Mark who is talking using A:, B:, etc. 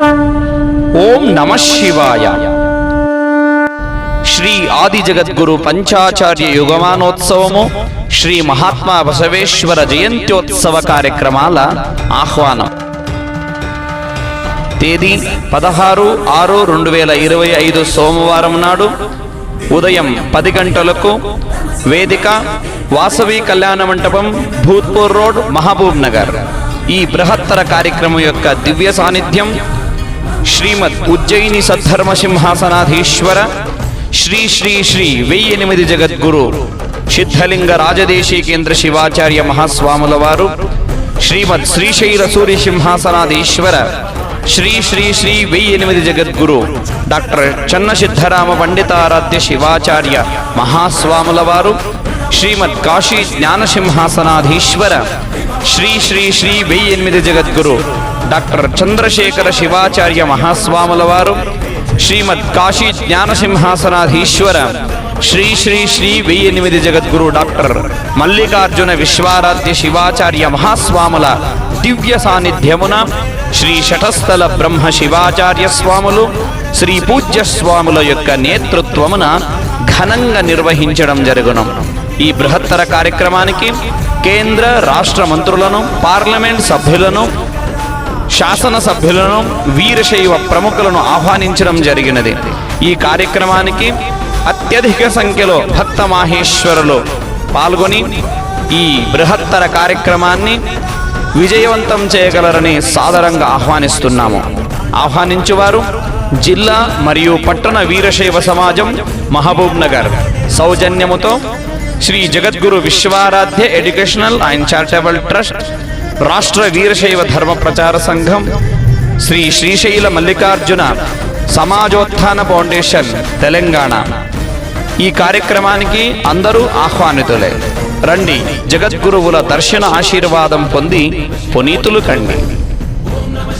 A: ఓం నమ శివాయ. శ్రీ ఆది జగద్గురు పంచాచార్య యుగమానోత్సవము శ్రీ మహాత్మా బసవేశ్వర జయంత్యోత్సవ కార్యక్రమాల ఆహ్వానం. తేదీ పదహారు ఆరు రెండు వేల ఇరవై ఐదు సోమవారం నాడు ఉదయం పది గంటలకు వేదిక వాసవి కళ్యాణ మంటపం భూత్పూర్ రోడ్ మహబూబ్ నగర్. ఈ బృహత్తర కార్యక్రమం యొక్క దివ్య సాన్నిధ్యం శ్రీమద్ ఉజ్జయిని సద్ధర్మ సింహాసనాధీశ్వర శ్రీ శ్రీ శ్రీ వెయ్యి ఎనిమిది జగద్గురు సిద్ధలింగ రాజదేశీ కేంద్ర శివాచార్య మహాస్వాముల వారు శ్రీమద్ శ్రీశైల సూర్య సింహాసనాధీశ్వర శ్రీ శ్రీ శ్రీ వెయ్యి ఎనిమిది జగద్గురు డాక్టర్ చన్న సిద్ధరామ పండితారాధ్య శివాచార్య మహాస్వాముల వారు శ్రీమద్ కాశీ జ్ఞానసింహాసనాధీశ్వర శ్రీ శ్రీ శ్రీ వెయ్యి ఎనిమిది జగద్గురు డాక్టర్ చంద్రశేఖర శివాచార్య మహాస్వాముల వారు శ్రీమద్ కాశీ జ్ఞానసింహాసనాధీశ్వర శ్రీ శ్రీ శ్రీ వెయ్యి ఎనిమిది జగద్గురు డాక్టర్ మల్లికార్జున విశ్వారాధ్య శివాచార్య మహాస్వాముల దివ్య సాన్నిధ్యమున శ్రీ షఠస్థల బ్రహ్మ శివాచార్య స్వాములు శ్రీ పూజ్య స్వాముల యొక్క నేతృత్వమున ఘనంగా నిర్వహించడం జరుగును. ఈ బృహత్తర కార్యక్రమానికి కేంద్ర రాష్ట్ర మంత్రులను పార్లమెంట్ సభ్యులను శాసనసభ్యులను వీరశైవ ప్రముఖులను ఆహ్వానించడం జరిగినది. ఈ కార్యక్రమానికి అత్యధిక సంఖ్యలో భక్త మాహేశ్వరులు పాల్గొని ఈ బృహత్తర కార్యక్రమాన్ని విజయవంతం చేయగలరని సాదరంగా ఆహ్వానిస్తున్నాము. ఆహ్వానించువారు జిల్లా మరియు పట్టణ వీరశైవ సమాజం Mahabubnagar. సౌజన్యముతో Shri Jagadguru Vishwaradhya educational and charitable trust Rashtra Veerashaiva Dharma Prachara Sangham Shri Srisaila Mallikarjuna Samajotthana foundation Telangana. ఈ కార్యక్రమానికి అందరూ ఆహ్వానితులే. రండి జగద్గురువుల దర్శన ఆశీర్వాదం పొంది పునీతులు కండి.